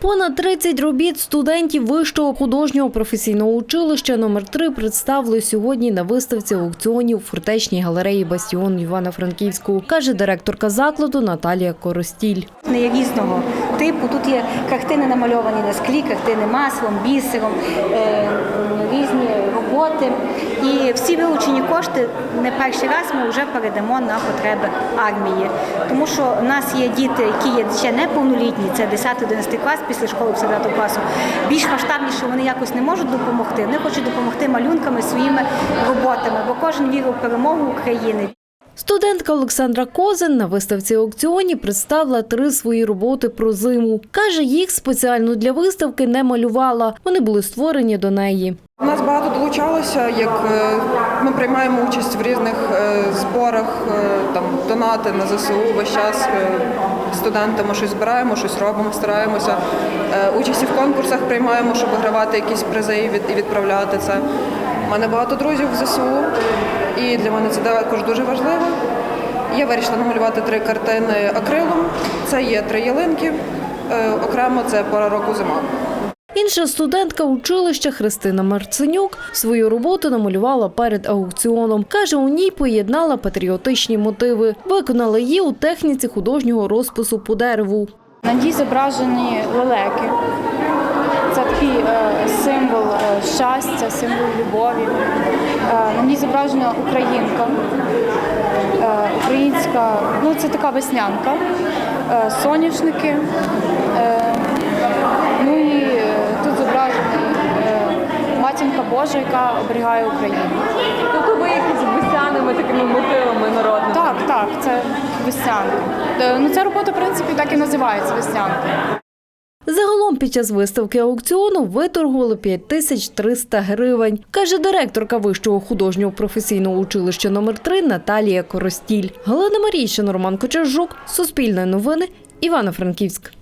Понад 30 робіт студентів Вищого художнього професійного училища номер 3 представили сьогодні на виставці аукціонів у фортечній галереї Бастіон Івано-Франківську, каже директорка закладу Наталія Коростіль. Різного типу. Тут є картини намальовані на склі, картини маслом, бісером, е, різні роботи. І всі вилучені кошти не перший раз ми вже передамо на потреби армії. Тому що в нас є діти, які є ще неповнолітні, це 10-11 клас після школи 10 класу. Більш масштабніше вони якось не можуть допомогти. Вони хочуть допомогти малюнками своїми роботами, бо кожен вірив в перемогу України. Студентка Олександра Козин на виставці аукціоні представила три свої роботи про зиму. Каже, їх спеціально для виставки не малювала. Вони були створені до неї. У нас багато долучалося, як е, ми приймаємо участь в різних е, зборах, е, там донати на ЗСУ весь час. Студентами щось збираємо, щось робимо, стараємося. Участі в конкурсах приймаємо, щоб вигравати якісь призи і відправляти це. У мене багато друзів в ЗСУ, і для мене це також дуже важливо. Я вирішила намалювати три картини акрилом. Це є три ялинки. Окремо це пора року зима. Інша студентка училища Христина Марценюк свою роботу намалювала перед аукціоном. Каже, у ній поєднала патріотичні мотиви. Виконала її у техніці художнього розпису по дереву. На ній зображені лелеки. Це такий е, символ е, щастя, символ любові. Е, на ній зображена українка. Українська, ну це така веснянка, соняшники. Божа, яка оберігає Україну. Тобто ви якісь весяними такими мотивами народними? Так, так, це веснянка. Е, Ну, ця робота, в принципі, так і називається веснянка. Загалом під час виставки аукціону виторгували 5300 гривень, каже директорка Вищого художнього професійного училища номер 3 Наталія Коростіль. Галина Марійщина, Роман Кочержук, Суспільне новини, Івано-Франківськ.